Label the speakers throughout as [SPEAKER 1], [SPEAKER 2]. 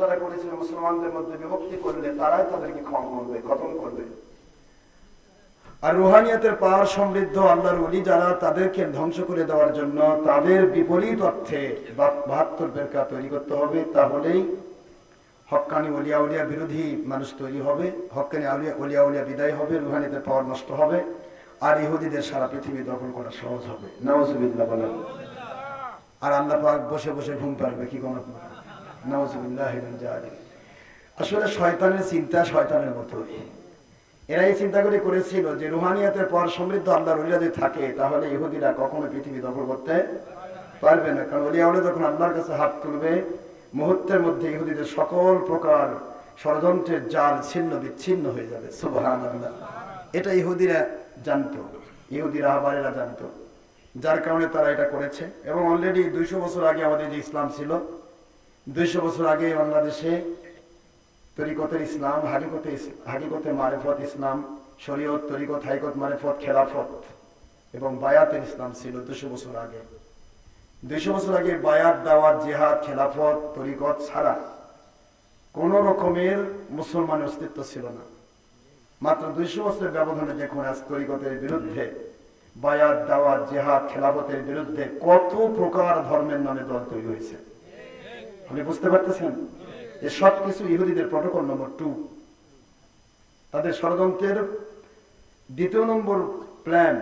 [SPEAKER 1] যারা করেছিল, মুসলমানদের মধ্যে বিভক্তি করলে তারাই তাদেরকে ক্ষম করবে, খতম করবে। আর রুহানিয়াতের পাওয়ার সমৃদ্ধ, আল্লাহর ওলি যারা, তাদেরকে ধ্বংস করে দেওয়ার জন্য তাদের বিপরীত অর্থে বাহাত্তর বেরকা তৈরি করতে হবে। তাহলেই হক্কানি অলিয়া উলিয়া বিরোধী মানুষ তৈরি হবে, হকানি আউলিয়া অলিয়া উলিয়া বিদায় হবে, রুহানিদের পাওয়ার নষ্ট হবে, আর ইহুদিদের সারা পৃথিবী দখল করা সহজ হবে। বলেন। আর আল্লাহ পাক বসে বসে ঘুম পারবে কি কোন আসলে শয়তানের চিন্তা শয়তানের মতোই। এরা এই চিন্তা করে করেছিল যে রুহানিয়াতের পর সমৃদ্ধ যদি থাকে, তাহলে ইহুদিরা কখনো পৃথিবী দখল করতে পারবে না। কারণ অলিয়া উলিয়া যখন আল্লাহর কাছে হাত তুলবে, মুহূর্তের মধ্যে ইহুদিদের সকল প্রকার ষড়যন্ত্রের জাল ছিন্ন বিচ্ছিন্ন হয়ে যাবে। সুবহান এটা ইহুদিরা জানতো। ইহুদিরা আহবারেরা জানতো। যার কারণে তারা এটা করেছে। এবং অলরেডি দুইশো বছর আগে আমাদের যে ইসলাম ছিল দুইশো বছর আগে বাংলাদেশে তরিকতের ইসলাম, হাকিকতে হাকিকতে মারেফত ইসলাম, শরীয়ত, তরিকত হাইকত মারেফত, খেলাফত এবং বায়াতের ইসলাম ছিল দুশো বছর আগে। দুইশো বছর আগে বায়াত, দাওয়াত, জেহাদ, খেলাফত, তরিকত ছাড়া কোন রকমের মুসলমানের অস্তিত্ব ছিল না। মাত্র দুইশো বছরের ব্যবধানে দেখুন আজ তরিকতের বিরুদ্ধে, বায়াত, দাওয়াত, জেহাদ, খেলাফতের বিরুদ্ধে কত প্রকার ধর্মের নামে দল তৈরি হয়েছে। আপনি বুঝতে পারতেছেন? যে সব কিছু ইহুদিদের প্রটোকল নম্বর টু তাদের ষড়যন্ত্রের দ্বিতীয় নম্বর প্ল্যান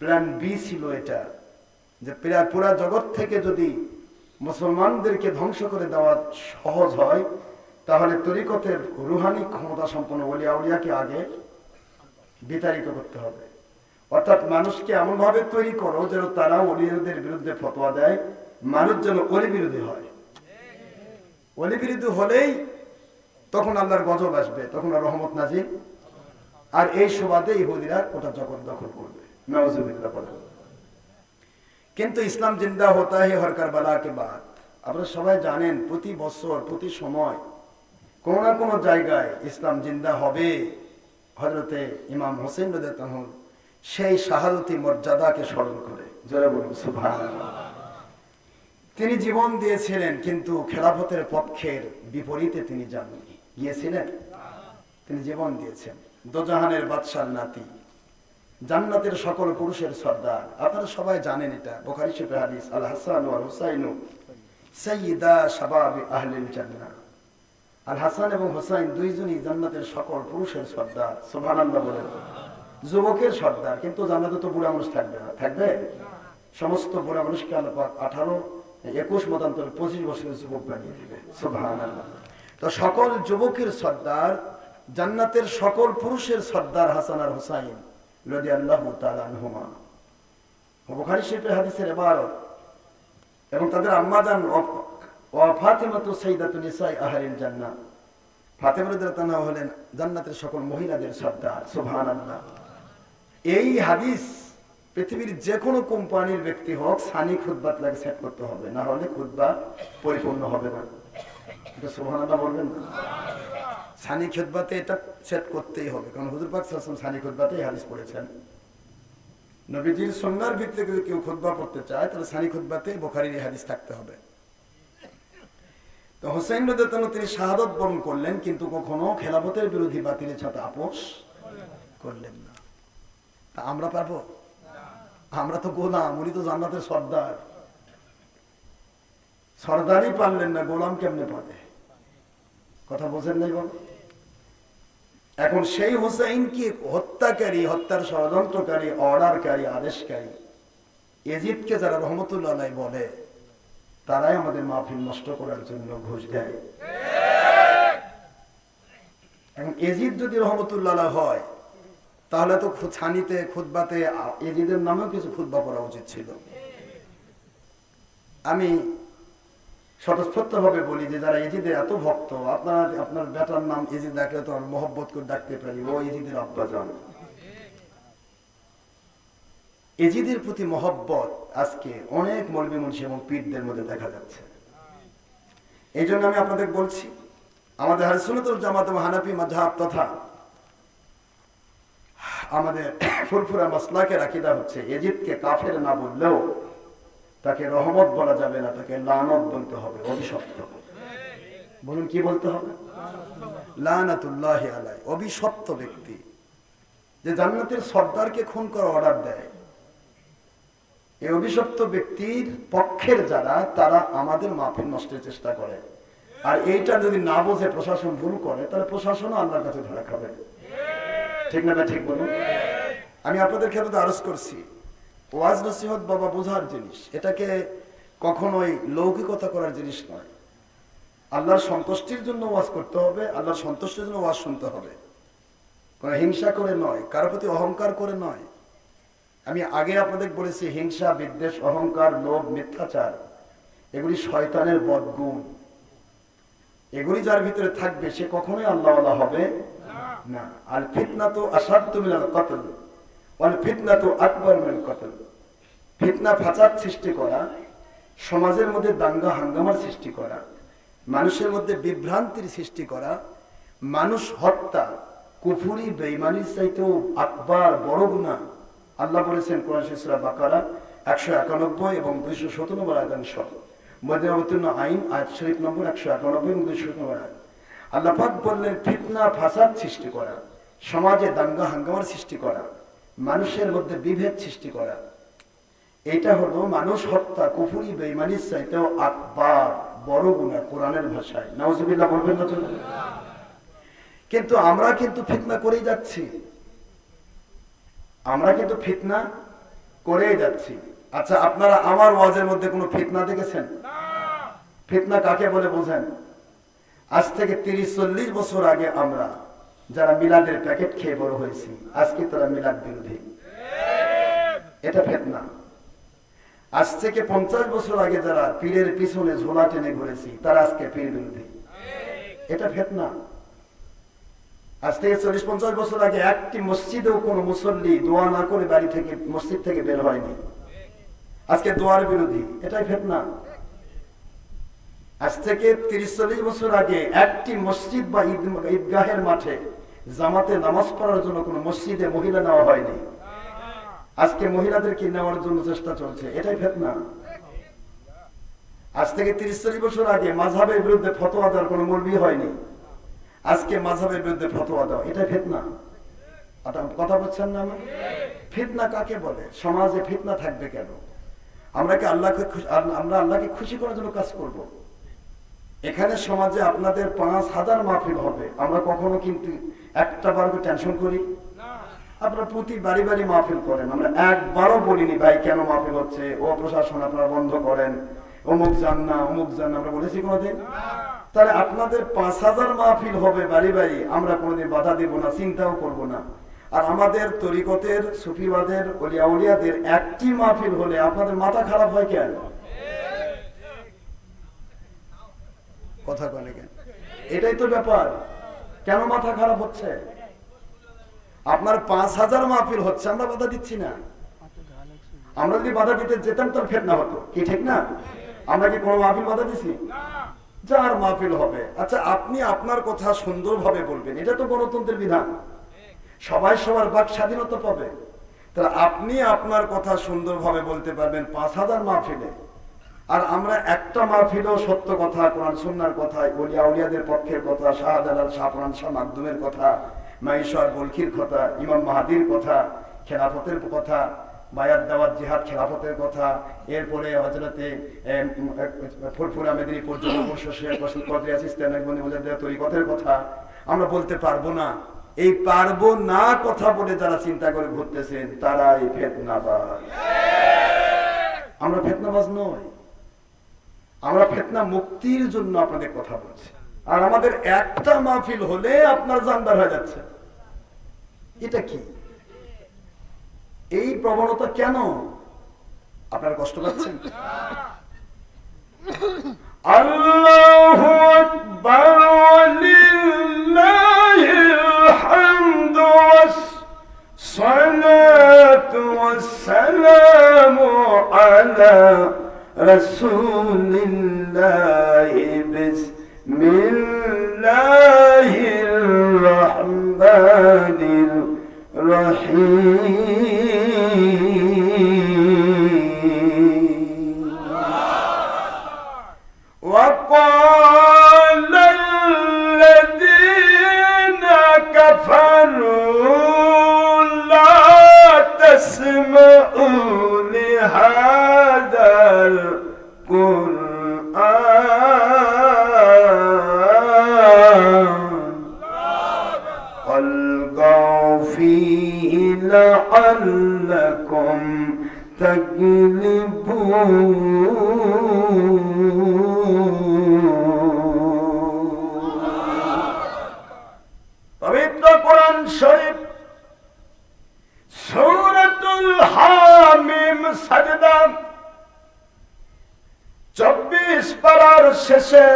[SPEAKER 1] প্ল্যান বি ছিল এটা, যে প্রায় পুরা জগৎ থেকে যদি মুসলমানদেরকে ধ্বংস করে দেওয়া সহজ হয়, তাহলে তরিকতের রুহানি ক্ষমতা সম্পন্ন অলিয়া উলিয়াকে আগে বিতাড়িত করতে হবে। অর্থাৎ মানুষকে এমন ভাবে তৈরি করো যেন তারা অলিয়াদের বিরুদ্ধে ফতোয়া দেয়, মানুষ যেন অলি বিরোধী হয়। অলি বিরোধী হলেই তখন আল্লাহর গজব আসবে, তখন আর রহমত নাজির আর এই সুবাদে ইহুদিরা ওটা জগৎ দখল করবে। কিন্তু ইসলাম জিন্দা হতা হে হরকার বালাকে বাদ। আপনারা সবাই জানেন, প্রতি বছর, প্রতি সময় কোন না কোনো জায়গায় ইসলাম জিন্দা হবে। হজরতে ইমাম হোসেন সেই শাহাদতি মর্যাদাকে স্মরণ করে। যারা বলুন, সুবহানাল্লাহ। তিনি জীবন দিয়েছিলেন, কিন্তু খেলাফতের পক্ষের বিপরীতে তিনি যাননি। গিয়েছিলেন? তিনি জীবন দিয়েছেন। দোজাহানের বাদশার নাতি। জান্নাতের সকল পুরুষের সর্দার। আপনারা সবাই জানেন এটা। বোখারি শরীফের হাদিস আল হাসান ওয়াল হুসাইনু সাইয়্যিদা শাবাব আহলিল জান্নাহ। আল হাসান এবং হুসাইন দুইজনই জান্নাতের সকল পুরুষের সর্দার। সুবহানাল্লাহ বলেন। যুবকের সর্দার। কিন্তু জান্নাতে তো বুড়া মানুষ থাকবে না। থাকবে? সমস্ত বুড়া মানুষকে আল্লাহ পাক আঠারো একুশ মতান্তর পঁচিশ বছরের যুবক বানিয়ে দিবে। তো সকল যুবকের সর্দার, জান্নাতের সকল পুরুষের সর্দার হাসান আর হুসাইন রদি আল্লাহ তালানহুমা বুখারি শরীফের হাদিসের এবারত এবং তাদের আম্মাজান ও ফাতেমাতু সাইদাতু নিসাই আহলিল জান্নাহ। ফাতেমা হলেন জান্নাতের সকল মহিলাদের সর্দার, সুবহানাল্লাহ। এই হাদিস পৃথিবীর যে কোনো কোম্পানির ব্যক্তি হোক, সানি খুদবাত লাগে সেট করতে হবে, না হলে খুদবা পরিপূর্ণ হবে না। থাকতে হবে। তো হোসেন তিনি শাহাদত বরণ করলেন, কিন্তু কখনো খেলাফতের বিরোধী বাতিলের সাথে আপোষ করলেন না। তা আমরা পারব? আমরা তো গোলাম, উনি তো জান্নাতের সর্দার। সর্দারই পারলেন না, গোলাম কেমনে পাবে? কথা বোঝেন নাই বাবা? এখন সেই হুসাইনকে হত্যাকারী, হত্যার ষড়যন্ত্রকারী, অর্ডারকারী, আদেশকারী এজিদকে যারা রহমতুল্লাহ বলে, তারাই আমাদের মাহফিল নষ্ট করার জন্য ঘুষ দেয়। এখন এজিদ যদি রহমতুল্লাহ হয় তাহলে তো ছানিতে, খুতবাতে, আ- এজিদের নামেও কিছু খুতবা করা উচিত ছিল। আমি স্বতঃস্ফূর্ত ভাবে বলি যে যারা এজিদের এত ভক্ত, আপনার আপনার বেটার নাম এজিদ ডাকলে তো আমি মহব্বত করে ডাকতে পারি, ও এজিদের আব্বা যান এজিদের প্রতি মহব্বত আজকে অনেক মলবি মুন্সি এবং পীরদের মধ্যে দেখা যাচ্ছে। এই জন্য আমি আপনাদের বলছি, আমাদের হারিসুনতুল জামাত এবং হানাফি মাঝহাব তথা আমাদের ফুরফুরা মাসলাকে রাখিদা হচ্ছে, এজিদকে কাফের না বললেও তাকে রহমত বলা যাবে না, তাকে লানত বলতে হবে, অভিশপ্ত। বলুন, কি বলতে হবে? লানাতুল্লাহ আলাই অভিশপ্ত ব্যক্তি যে জান্নাতের সর্দারকে খুন করার অর্ডার দেয়। এই অভিশপ্ত ব্যক্তির পক্ষের যারা, তারা আমাদের মাফিল নষ্টের চেষ্টা করে। আর এইটা যদি না বোঝে, প্রশাসন ভুল করে, তাহলে প্রশাসনও আল্লাহর কাছে ধরা খাবে। ঠিক না না ঠিক বলুন। আমি আপনাদের ক্ষেত্রে আরজ করছি। ওয়াজ নসিহত বাবা বোঝার জিনিস। এটাকে কখনোই লৌকিকতা করার জিনিস নয়। আল্লাহর সন্তুষ্টির জন্য ওয়াজ করতে হবে, আল্লাহর সন্তুষ্টির জন্য ওয়াজ শুনতে হবে। কোনো হিংসা করে নয়, কারও প্রতি অহংকার করে নয়। আমি আগে আপনাদের বলেছি, হিংসা, বিদ্বেষ, অহংকার, লোভ, মিথ্যাচার, এগুলি শয়তানের বদগুণ। এগুলি যার ভিতরে থাকবে, সে কখনোই আল্লাহ হবে না। আর ফিতনা তো মিলাল কতল। অল ফিতনা তো আকবর মিলাল কতল। ফিতনা ফাঁচার সৃষ্টি করা, সমাজের মধ্যে দাঙ্গা হাঙ্গামার সৃষ্টি করা, মানুষের মধ্যে বিভ্রান্তির সৃষ্টি করা, মানুষ হত্যা, কুফুরি বেইমানির চাইতেও আকবার বড় গুণা আল্লাহ বলেছেন কোরআন বাকারা, একশো একানব্বই এবং দুইশো সতেরো নম্বর মধ্যে অবতীর্ণ আইন, আয়াত শরীফ নম্বর একশো একানব্বই এবং দুইশো নম্বর আয়াত। আল্লাহ পাক বললেন ফিতনা ফাসাদ সৃষ্টি করা সমাজে দাঙ্গা হাঙ্গামার সৃষ্টি করা মানুষের মধ্যে বিভেদ সৃষ্টি করা। এটা হলো মানুষ হত্যা কুফুরি বেইমানির চাইতেও আকবার বড় গুণা কোরআনের ভাষায়। নাউজুবিল্লাহ বলবেন না? কিন্তু আমরা কিন্তু ফিতনা করেই যাচ্ছি। আমরা কিন্তু ফিতনা করেই যাচ্ছি। আচ্ছা আপনারা আমার ওয়াজের মধ্যে কোনো ফিতনা দেখেছেন? ফিতনা কাকে বলে বোঝেন? আজ থেকে তিরিশ, চল্লিশ বছর আগে আমরা যারা মিলাদের প্যাকেট খেয়ে বড় হয়েছি, আজকে তারা মিলাদ বিরোধী। এটা ফেতনা। আজ থেকে পঞ্চাশ বছর আগে যারা পীরের পিছনে ঝোলা টেনে ঘুরেছি, তারা আজকে পীর বিরোধী। এটা ফেতনা। আজ থেকে চল্লিশ, পঞ্চাশ বছর আগে একটি মসজিদেও কোনো মুসল্লি দোয়া না করে বাড়ি থেকে, মসজিদ থেকে বের হয়নি। আজকে দোয়ার বিরোধী। এটাই ফেতনা। আজ থেকে তিরিশ, চল্লিশ বছর আগে একটি মসজিদ বা ঈদ- ঈদগাহের মাঠে জামাতে নামাজ পড়ার জন্য কোনো মসজিদে মহিলা নেওয়া হয়নি। আজকে মহিলাদেরকে নেওয়ার জন্য চেষ্টা চলছে। এটাই ফেতনা। আজ থেকে তিরিশ, চল্লিশ বছর আগে মাঝহাবের বিরুদ্ধে ফতোয়া দেওয়ার কোনো মলবি হয়নি। আজকে মাঝহাবের বিরুদ্ধে ফতোয়া দেওয়া, এটাই ফেতনা। কথা- কথা বলছেন না আমার ফিতনা কাকে বলে? সমাজে ফিতনা থাকবে কেন? আমরা কি আল্লাহকে আমরা আল্লাহকে খুশি করার জন্য কাজ করব। এখানে সমাজে আপনাদের পাঁচ হাজার মাহফিল হবে। আমরা কখনো কিন্তু একটা বারকে টেনশন করি? আপনারা প্রতি বাড়ি বাড়ি মাহফিল করেন। আমরা একবারও বলিনি ভাই কেন মাহফিল হচ্ছে? ও প্রশাসন আপনারা বন্ধ করেন। অমুক যান না অমুক যান না। আমরা বলেছি কোনোদিন? তাহলে আপনাদের পাঁচ হাজার মাহফিল হবে বাড়ি বাড়ি। আমরা কোনোদিন বাধা দেব না চিন্তাও করব না। আর আমাদের তরিকতের সুফিবাদের অলিয়া উলিয়াদের একটি মাহফিল হলে আপনাদের মাথা খারাপ হয় কেন? কথা কনে কেন? এটাই তো ব্যাপার। কেন মাথা খারাপ হচ্ছে? আপনার পাঁচ হাজার মাহফিল হচ্ছে, আমরা বাধা দিচ্ছি না। আমরা যদি বাধা দিতে যেতাম তার ফেতনা হতো। কি ঠিক না? আমরা কি কোনো মাহফিল বাধা দিছি? যার মাহফিল হবে। আচ্ছা আপনি আপনার কথা সুন্দরভাবে বলবেন। এটা তো গণতন্ত্রের বিধান। সবাই সবার বাক স্বাধীনতা পাবে। তাহলে আপনি আপনার কথা সুন্দরভাবে বলতে পারবেন পাঁচ হাজার মাহফিলে। আর আমরা একটা মাহফিলও সত্য কথা, কোরআন সুন্নার কথা বলিয়া উলিয়াদের পক্ষের কথা, শাহজালাল শাহরান শাহ মাকদুমের কথা মাইশ্বর বলখির কথা, ইমাম মাহাদির কথা, খেলাফতের কথা, বায়াত দাওয়াত জিহাদ খেলাফতের কথা, এরপরে হজরতে ফুরফুরা মেদিনীপুর তরিকতের কথা। আমরা বলতে পারব না। এই পারব না কথা বলে যারা চিন্তা করে ঘুরতেছেন তারা এই ফেতনাবাজ। আমরা ফেতনাবাজ নই। আমরা ফেতনা মুক্তির জন্য আপনাদের কথা বলছি। আর আমাদের একটা মাহফিল হলে আপনার জানদার হয়ে যাচ্ছে। এটা কি? এই প্রবণতা কেন? আপনার কষ্ট পাচ্ছেন? আল্লাহু আকবার আলা رسول الله بسم الله الرحمن الرحيم وقال الذين كفروا لا تسمعوا পবিত্র কোরআন শরীফ, সূরাতুল হামিম সাজদা, চব্বিশ পারার শেষে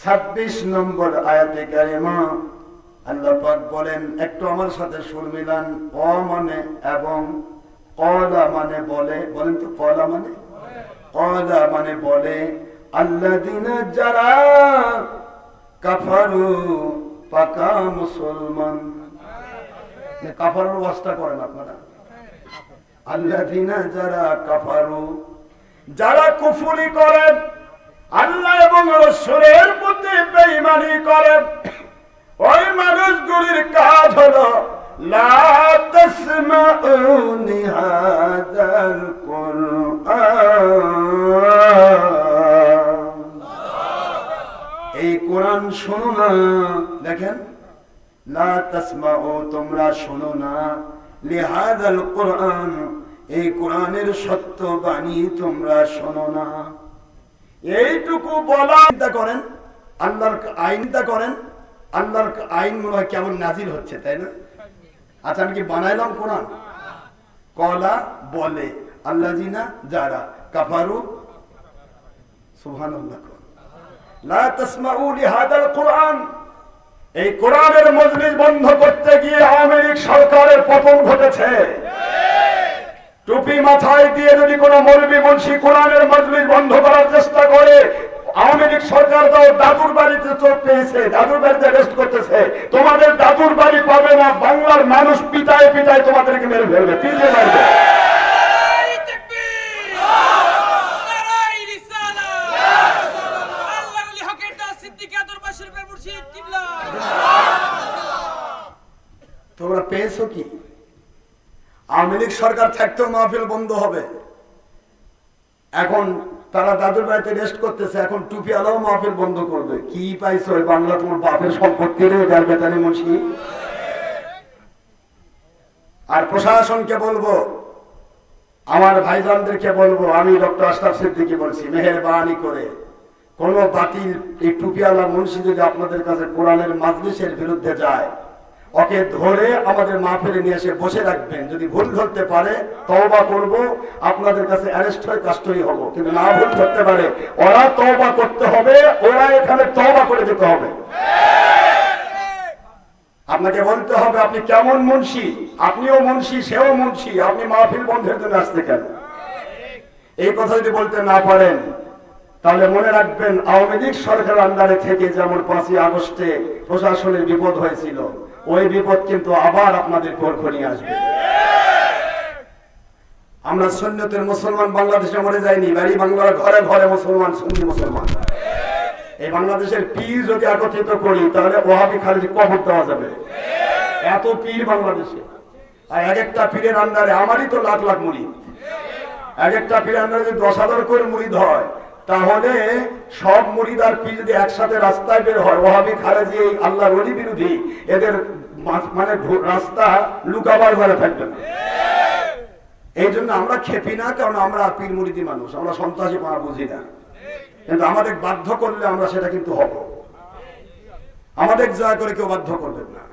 [SPEAKER 1] ছাব্বিশ নম্বর আয়াতে কারিমা। আল্লাহ বলেন, একটু আমার সাথে সুর মিলান অ মানে এবং কলা মানে বলে, বলেন তো কলা মানে? কলা মানে বলে আল্লাদিনা যারা কাফারু, পাকা মুসলমান। কাফারুর অবস্থা করেন আপনারা। যারা কাফারু, যারা কুফুরি করেন, আল্লাহ এবং প্রতি করেন, ওই মানুষগুলির কাজ হলো লা তাসমাউ লিহাদাল কুরআন এই কোরআন শোনো না। দেখেন? লা তাসমাউ, তোমরা শোনো না। লিহাদাল কোরআন এই কোরআনের সত্য বাণী তোমরা শোনো না। এইটুকু বলা চিন্তা করেন। আল্লাহর আইনটা করেন। আল্লাহর আইন মনে হয় কেমন নাজির হচ্ছে, তাই না? আচ্ছা আমি কি বানাইলাম কোরআন? কলা বলে আল্লাহ জিনা যারা, কাফারু? টুপি মাথায় দিয়ে যদি কোন মৌলবী মুন্সি কোরআনের মজলিস বন্ধ করার চেষ্টা করে আওয়ামী লীগ সরকার তো দাদুর বাড়িতে চোখ পেয়েছে, দাদুর বাড়িতে রেস্ট করতেছে। তোমাদের দাদুর বাড়ি পাবে না, বাংলার মানুষ পিটায় পিটায় তোমাদেরকে মেরে ফেলবে। পিটিয়ে মারবে? তোমরা পেয়েছ কি? আওয়ামী লীগ সরকার থাকতেও মাহফিল বন্ধ হবে। এখন তারা দাদুর বাড়িতে রেস্ট করতেছে, এখন টুপি আলাও মাহফিল বন্ধ করবে। কি পাইছো বাংলা তোমার বাপের সম্পত্তি রে যার বেতানি মুন্সি? আর প্রশাসনকে বলব, আমার ভাইজানদেরকে বলব, আমি ডক্টর আশরাফ সিদ্দিকি বলছি, মেহেরবানি করে। কোন বাতিল এই টুপিওয়ালা মুন্সি যদি আপনাদের কাছে কোরআনের মাজলিসের বিরুদ্ধে যায় ওকে ধরে আমাদের মাহফিলে নিয়ে এসে বসে রাখবেন। যদি ভুল ধরতে পারে, তওবা করব। আপনাদের কাছে অ্যারেস্ট হয়ে কাস্টডি হব। কিন্তু না ভুল ধরতে পারে, ওরা তওবা করতে হবে, ওরা এখানে তওবা করে যেতে হবে। আপনাকে বলতে হবে, আপনি কেমন মুন্সি? আপনিও মুন্সি, সেও মুন্সি। আপনি মাহফিল বন্ধের জন্য আসতে কেন? এই কথা যদি বলতে না পারেন, তাহলে মনে রাখবেন, আওয়ামী লীগ সরকার আন্ডারে থেকে যেমন পাঁচই আগস্টে প্রশাসনের বিপদ হয়েছিল ওই বিপদ কিন্তু আবার আপনাদের পক্ষ নিয়ে আসবে। আমরা সন্ন্যতের মুসলমান, বাংলাদেশে মরে যাইনি, বাড়ি বাংলার ঘরে ঘরে মুসলমান, সুন্নি মুসলমান। এই বাংলাদেশের পীর যদি একত্রিত করি, তাহলে ওহাবি খালি কবর দেওয়া যাবে। এত পীর বাংলাদেশে। আর এক একটা পীরের আন্ডারে আমারই তো লাখ লাখ মুড়ি। এক একটা পীরের আন্ডারে যদি দশ হাজার করে মুড়িদ হয় তাহলে সব মুড়িদ আর পীর যদি একসাথে রাস্তায় বের হয়, ওহাবি খারেজি এই আল্লাহর অলি বিরোধী, এদের মানে রাস্তা লুকাবার ঘরে থাকবে না। এই জন্য আমরা খেপি না, কারণ আমরা পীর মুড়িদি মানুষ, আমরা সন্ত্রাসী পাওয়া বুঝি না। কিন্তু আমাদের বাধ্য করলে আমরা সেটা কিন্তু হব। আমাদের জয় করে কেউ বাধ্য করবেন না।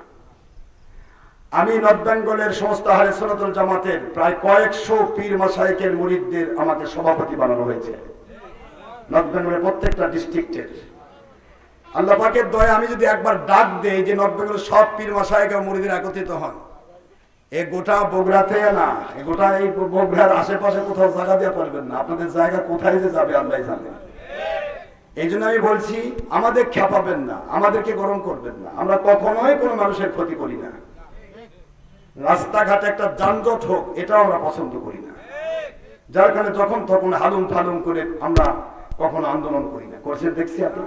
[SPEAKER 1] আমি নর্থ বেঙ্গলের সমস্ত হারে সনাতন জামাতের প্রায় কয়েকশো পীর মাসাইকের মুরিদদের আমাকে সভাপতি বানানো হয়েছে। নর্থ বেঙ্গলের প্রত্যেকটা ডিস্ট্রিক্টের আল্লাহ পাকের দয়া, আমি যদি একবার ডাক দেই যে নর্থ বেঙ্গলের সব পীর মাসাইকা মুরিদের একত্রিত হন। এ গোটা বগুড়াতে না, এ গোটা এই বগুড়ার আশেপাশে কোথাও জায়গা দেওয়া পারবেন না। আপনাদের জায়গা কোথায় যে যাবে আল্লাহ জানেন এই জন্য আমি বলছি, আমাদের খেপাবেন না, আমাদেরকে গরম করবেন না। আমরা কখনোই কোনো মানুষের ক্ষতি করি না। রাস্তাঘাটে একটা যানজট হোক, এটাও আমরা পছন্দ করি না। যার কারণে যখন তখন হালুম ফালুম করে আমরা কখনো আন্দোলন করি না। করছেন দেখছি আপনি।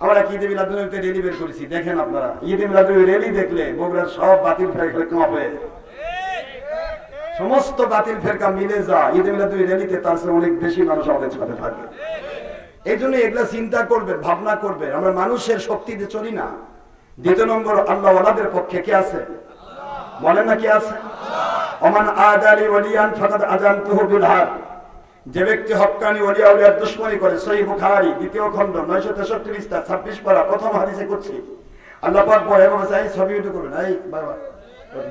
[SPEAKER 1] আমরা ঈদে মিলাদুলতে রেলি বের করেছি? দেখেন আপনারা। ঈদে মিলাদুল রেলি দেখলে বগুড়ার সব বাতিল ফেরকা কাঁপে সমস্ত বাতিল ফেরকা মিলে যা ঈদে মিলাদুল রেলিতে তার চেয়ে অনেক বেশি মানুষ আমাদের সাথে থাকে। এই জন্য এগুলা চিন্তা করবে ভাবনা করবে আমরা মানুষের শক্তিতে চলি না। দ্বিতীয় নম্বর, আল্লাহ ওয়ালাদের পক্ষে কে আছে? বলেন না কে আছে? ওমান আদালি ওলিয়ান ফাকাদ আজান বিল হার যে ব্যক্তি হক্কানি ওলিয়া উলিয়ার দুশ্মনী করে সহি বুখারী, দ্বিতীয় খণ্ড 963 পৃষ্ঠা 26 পারা, প্রথম হাদিসে করছি আল্লাহ পাক বলে বাবা চাই ছবি ভিডিও করবেন এই বাবা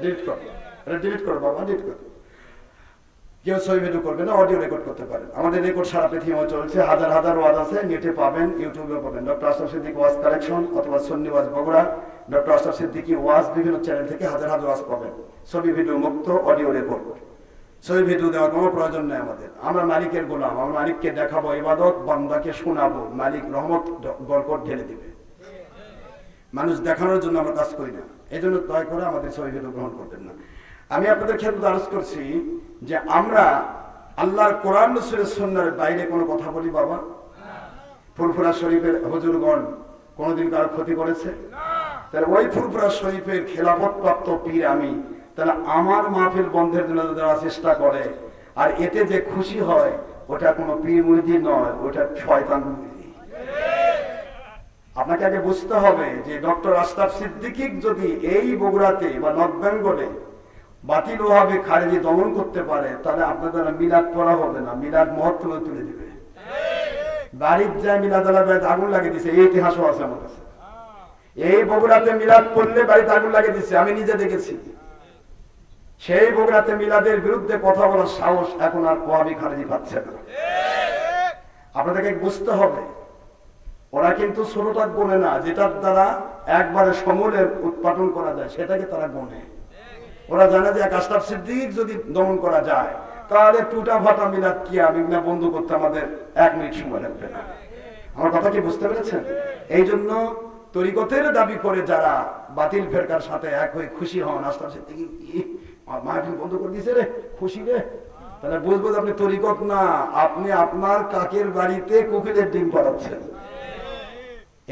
[SPEAKER 1] ডিলিট কর। এটা ডিলিট করো, বাবা ডিলিট কর। কেউ ছবি ভিডিও করবে না অডিও রেকর্ড করতে পারেন আমাদের রেকর্ড সারা পৃথিবীতে চলছে, হাজার হাজার ওয়াজ আছে, নেটে পাবেন ইউটিউবে পাবেন। ডক্টর আশরাফ সিদ্দিক ওয়াজ কালেকশন অথবা সন্নি ওয়াজ বগুড়া। ডক্টর আশরাফ সিদ্দিকি ওয়াজ বিভিন্ন চ্যানেল থেকে হাজার হাজার ওয়াজ পাবেন। ছবি ভিডিও মুক্ত অডিও রেকর্ড ছবি ভিডিও দেওয়ার কোনো প্রয়োজন নেই আমাদের। আমরা মালিকের গোলাম, আমরা মালিককে দেখাবো, ইবাদত বান্দাকে শোনাবো, মালিক রহমত বরকত ঢেলে দিবে। মানুষ দেখানোর জন্য আমরা কাজ করি না। এই জন্য দয়া করে আমাদের ছবি ভিডিও গ্রহণ করবেন না। আমি আপনাদের ক্ষেত্রে আলোচ করছি যে আমরা আল্লাহর কোরআন রসুলের সন্ন্যার বাইরে কোনো কথা বলি বাবা? ফুরফুরা শরীফের হজুরগণ কোনোদিন কারও ক্ষতি করেছে? তাহলে ওই ফুরফুরা শরীফের খেলাফত প্রাপ্ত পীর আমি তাহলে আমার মাহফিল বন্ধের জন্য যারা চেষ্টা করে। আর এতে যে খুশি হয়, ওটা কোনো পীর মুরিদি নয়, ওটা শয়তান আপনাকে আগে বুঝতে হবে যে ডক্টর আশরাফ সিদ্দিকিক যদি এই বগুড়াতে বা নর্থ বেঙ্গলে বাতিল ওভাবে খারেজি দমন করতে পারে, তাহলে আপনার দ্বারা মিলাদ পড়া হবে না, মিলাদ মহত্ব তুলে দিবে। বাড়ির যায় মিলাদ আগুন লাগিয়ে দিছে, এই ইতিহাসও আছে আমার কাছে। এই বগুড়াতে মিলাদ পড়লে বাড়িতে আগুন লাগিয়ে দিচ্ছে আমি নিজে দেখেছি। সেই বগুড়াতে মিলাদের বিরুদ্ধে কথা বলার সাহস এখন আর ওয়াবি খারেজি পাচ্ছে না। আপনাদেরকে বুঝতে হবে, ওরা কিন্তু ছোটটা গোনে না, যেটার দ্বারা একবারে সমূলের উৎপাদন করা যায়, সেটাকে তারা গোনে। ওরা জানে যে কাস্টাফ সিদ্দিক যদি দমন করা যায়, তাহলে টুটা ফাটা মিলাদ কি বিঘ্না বন্ধ করতে আমাদের এক মিনিট সময় লাগবে না। আমার কথা কি বুঝতে পেরেছেন? এই জন্য তরিকতের দাবি করে যারা বাতিল ফেরকার সাথে এক হয়ে খুশি হন আস্তাব সিদ্দিক আপনার কাকের বাড়িতে ডিম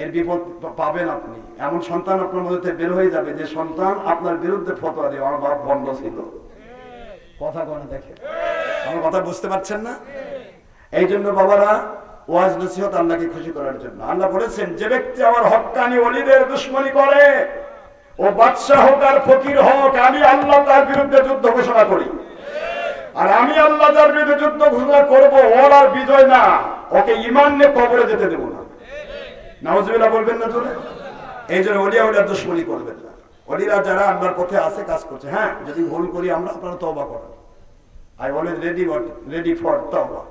[SPEAKER 1] এর বিপদ পাবেন আপনি। এমন সন্তান আপনার মধ্যে বের হয়ে যাবে, যে সন্তান আপনার বিরুদ্ধে ফতোয়া দিয়ে, আমার বাপ বন্ধ ছিল। কথা কনে দেখে। আমার কথা বুঝতে পারছেন না? এই জন্য বাবারা ওয়াজ নসিহত আল্লাহকে খুশি করার জন্য। আল্লাহ বলেছেন, যে ব্যক্তি আমার হক্কানি অলিদের দুশ্মনী করে ও বাদশাহ হোক আর ফকির হোক, আমি আল্লাহ তার বিরুদ্ধে যুদ্ধ ঘোষণা করি। আর আমি আল্লাহ তার বিরুদ্ধে যুদ্ধ ঘোষণা করব, ওর আর বিজয় না। ওকে ইমান নিয়ে কবরে যেতে দেবো না। বলবেন না তোরে এই জন্য অলিয়া দুশ্মনী করবেন না। অলিরা যারা পথে আছে, কাজ করছে। হ্যাঁ যদি ভুল করি আমরা আপনারা তওবা করেন। I always ready ready for তওবা।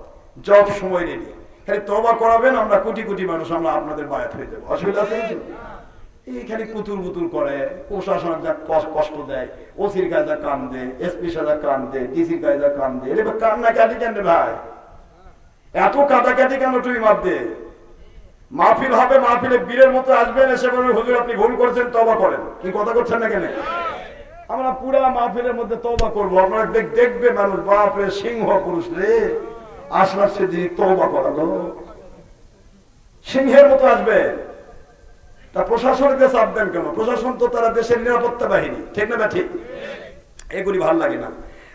[SPEAKER 1] জব সময় রেডি খালি তওবা করাবেন, আমরা কোটি কোটি মানুষ, আমরা আপনাদের বায়াত হয়ে যাব। অসুবিধা আছে কিছু এই খালি কুতুল বুতুল করে, প্রশাসন যা কষ্ট- দেয়, ওসির যা কান দেয়, এসপি সাজা কান দেয়, ডিসির যা কান দেয় রে কান্না কাটি কেন ভাই? এত কাটাকাটি কেন তুই মারতে? মাহফিল হবে, মাহফিলে বীরের মতো আসবেন, এসে বলবেন, হুজুর, আপনি ভুল করছেন তবা করেন। কি কথা করছেন না কেন? আমরা পুরা মাহফিলের মধ্যে তবা করব। আপনারা দেখ- দেখবে মানুষ, বাপরে, সিংহ পুরুষ রে। আসলাম সেদিন তবা করালো সিংহের মতো আসবে। তা প্রশাসনকে চাপ দেন কেন? প্রশাসন তো তারা দেশের নিরাপত্তা বাহিনী। ঠিক না ঠিক এগুলি ভালো লাগে না।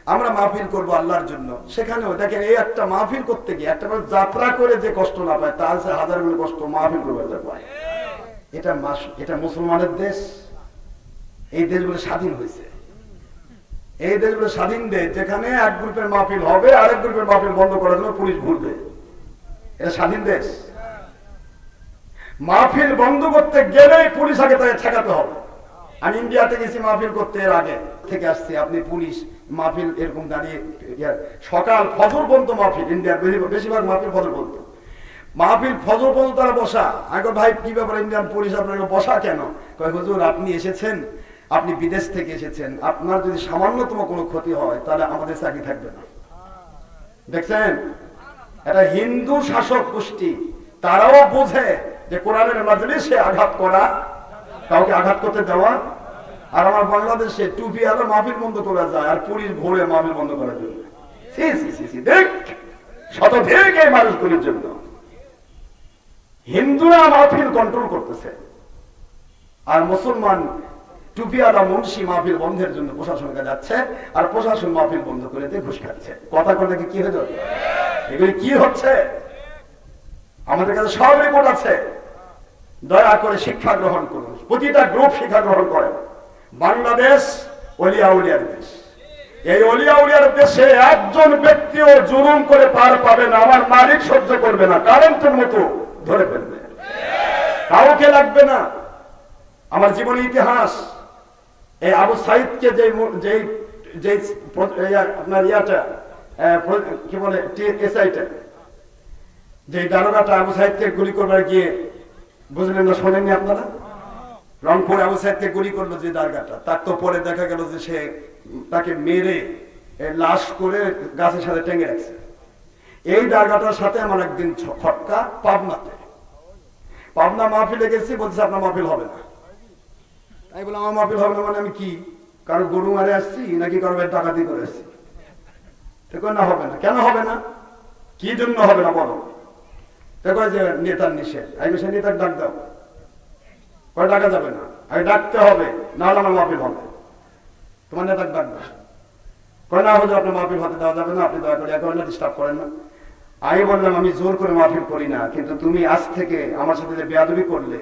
[SPEAKER 1] আমরা মাহফিল করব আল্লাহর জন্য। সেখানেও দেখেন, এই একটা মাহফিল করতে গিয়ে একটা যাত্রা করে যে কষ্ট না পায় তার সে হাজারগুলো কষ্ট মাহফিল করবে পায়। এটা এটা মুসলমানের দেশ। এই দেশগুলো স্বাধীন হয়েছে। এই দেশগুলো স্বাধীন দেশ, যেখানে এক গ্রুপের মাহফিল হবে, আরেক গ্রুপের মাহফিল বন্ধ করার জন্য পুলিশ ঘুরবে। এটা স্বাধীন দেশ। মাহফিল বন্ধ করতে গেলেই পুলিশ আগে তাকে ঠেকাতে হবে। আমি ইন্ডিয়াতে গেছি মাহফিল করতে এর আগে থেকে আসছি। আপনি পুলিশ মাহফিল এরকম দাঁড়িয়ে সকাল ফজর পর্যন্ত মাহফিল, ইন্ডিয়ার বেশি- বেশিরভাগ মাহফিল ফজর পর্যন্ত। মাহফিল ফজর পর্যন্ত তারা বসা। আগে ভাই, কি ব্যাপার, ইন্ডিয়ান পুলিশ আপনাকে বসা কেন? কয়, হুজুর, আপনি এসেছেন, আপনি বিদেশ থেকে এসেছেন। আপনার যদি সামান্যতম কোনো ক্ষতি হয়, তাহলে আমাদের চাকরি থাকবে না। দেখছেন? এটা হিন্দু শাসক গোষ্ঠী, তারাও বোঝে যে কোরআনের মাজলিসে আঘাত করা, কাউকে আঘাত করতে দেওয়া, আর আমার বাংলাদেশে টুপি আলো মাহফিল বন্ধ করা যায়, আর পুলিশ ভোরে মাহফিল বন্ধ করার জন্য। মানুষগুলির জন্য। হিন্দুরা মাহফিল কন্ট্রোল করতেছে, আর মুসলমান টুপিয়ালা মুন্সি মাহফিল বন্ধের জন্য প্রশাসনকে যাচ্ছে, আর প্রশাসন মাহফিল বন্ধ করে দিয়ে ঘুষ খাচ্ছে। কথা কথা কি হয়ে যাবে? এগুলি কি হচ্ছে? আমাদের কাছে সব রিপোর্ট আছে। দয়া করে শিক্ষা গ্রহণ করুন। প্রতিটা গ্রুপ শিক্ষা গ্রহণ করেন। বাংলাদেশ, অলিয়া উলিয়ার দেশ।
[SPEAKER 2] এই অলিয়া উলিয়ার দেশে একজন ব্যক্তিও জুলুম করে পার পাবে না, আমার মালিক সহ্য করবে না, কারেন্টের মতো ধরে ফেলবে। কাউকে লাগবে না। আমার জীবনের ইতিহাস, এই আবু সাইদকে যে যেই আপনার ইয়াটা কি বলে এসআইটা যে দারোগাটা আবু সাইদকে গুলি করবার গিয়ে বুঝলেন না, শোনেননি আপনারা? রংপুর আবু সাইদকে গুলি করল যে দারগাটা। তার তো পরে দেখা গেল যে সে তাকে মেরে লাশ করে গাছের সাথে টেঙে রাখছে। এই দারগাটার সাথে আমার একদিন খটকা পাবনাতে। পাবনা মাহফিলে গেছি বলছে আপনার মাহফিল হবে না। তাই বলে আমার মাহফিল হবে না মানে আমি কি? কারও গরু মারে আসছি, নাকি কারও বাড়ি ডাকাতি করে আসছি? না, হবে না। কেন হবে না? কি জন্য হবে না বলো? কয় যে নেতার নিষেধ, আমি সে নেতার ডাক ডাকা যাবে না? আমি ডাকতে হবে, নাহলে আমার মাহফিল হবে। তোমার নেতার ডাক না হলে আপনার দেওয়া যাবে না, আপনি দয়া করে ডিস্টার্ব করেন না। আমি বললাম, আমি জোর করে মাহফিল করি না, কিন্তু তুমি আজ থেকে আমার সাথে যে বেয়াদবি করলে,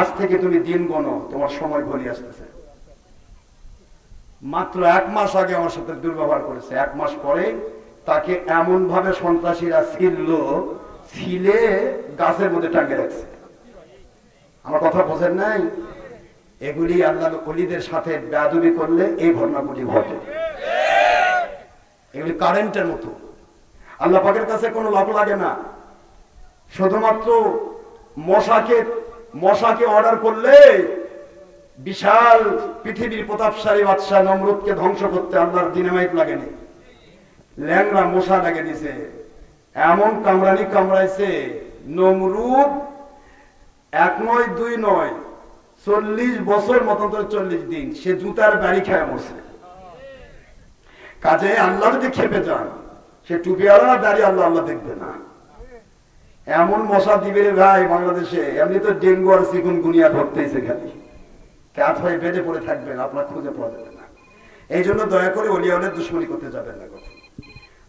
[SPEAKER 2] আজ থেকে তুমি দিন গণো তোমার সময় ঘনিয়ে আসতেছে। মাত্র এক মাস আগে আমার সাথে দুর্ব্যবহার করেছে। এক মাস পরে তাকে এমন ভাবে সন্ত্রাসীরা ছিল ছিলে গাছের মধ্যে টাঙ্গে রাখছে। আমার কথা বোঝেন নাই? এগুলি আল্লাহ অলিদের সাথে বেয়াদবি করলে এই ঘটনাগুলি ঘটে। এগুলি কারেন্টের মতো। আল্লাহ পাকের কাছে কোনো লাভ লাগে না। শুধুমাত্র মশাকে মশাকে অর্ডার করলে বিশাল পৃথিবীর প্রতাপশালী বাদশাহ নমরুদকে ধ্বংস করতে আল্লাহর ডিনামাইট লাগেনি। ল্যাংরা মশা লাগে দিছে এমন কামড়ানি কামড়াইছে, নমরুদ এক নয়, দুই নয়, চল্লিশ বছর মতন চল্লিশ দিন সে জুতার বাড়ি খায় মরছে। কাজে আল্লাহ যদি খেপে যান, সে টুপিওয়ালা না দাঁড়িয়ে আল্লাহ আল্লাহ দেখবে না। এমন মশা দিবে রে ভাই বাংলাদেশে, এমনি তো ডেঙ্গু আর চিকুন গুনিয়া ধরতেইছে খালি। ক্যাথ হয়ে বেডে পড়ে থাকবেন, আপনার খুঁজে পাওয়া যাবে না। এই জন্য দয়া করে অলিয়াউলের দুশ্মনী করতে যাবেন না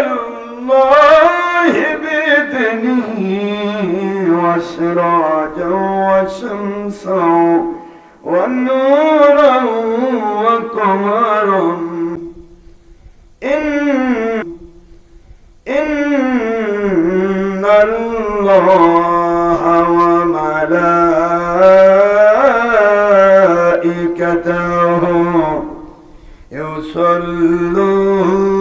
[SPEAKER 1] الله بإذنه وسراجا وشمسا ونورا وقمرا. إن إن الله وملائكته يصلون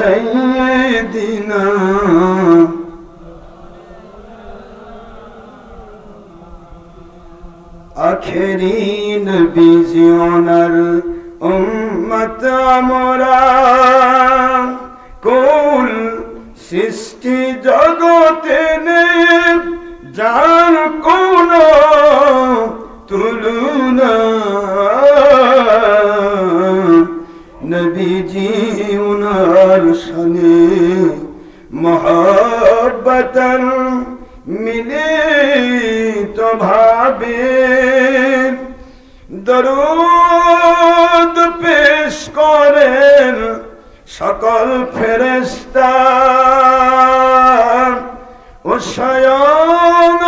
[SPEAKER 1] سيدنا আখেরি নবী জীবনার উম্মত আমরা। কুল সৃষ্টি জগতে নে যা মহাচন মিলে তো ভাবে দরুদ পেশ করেন সকল ফেরেস্তা ও সয়ন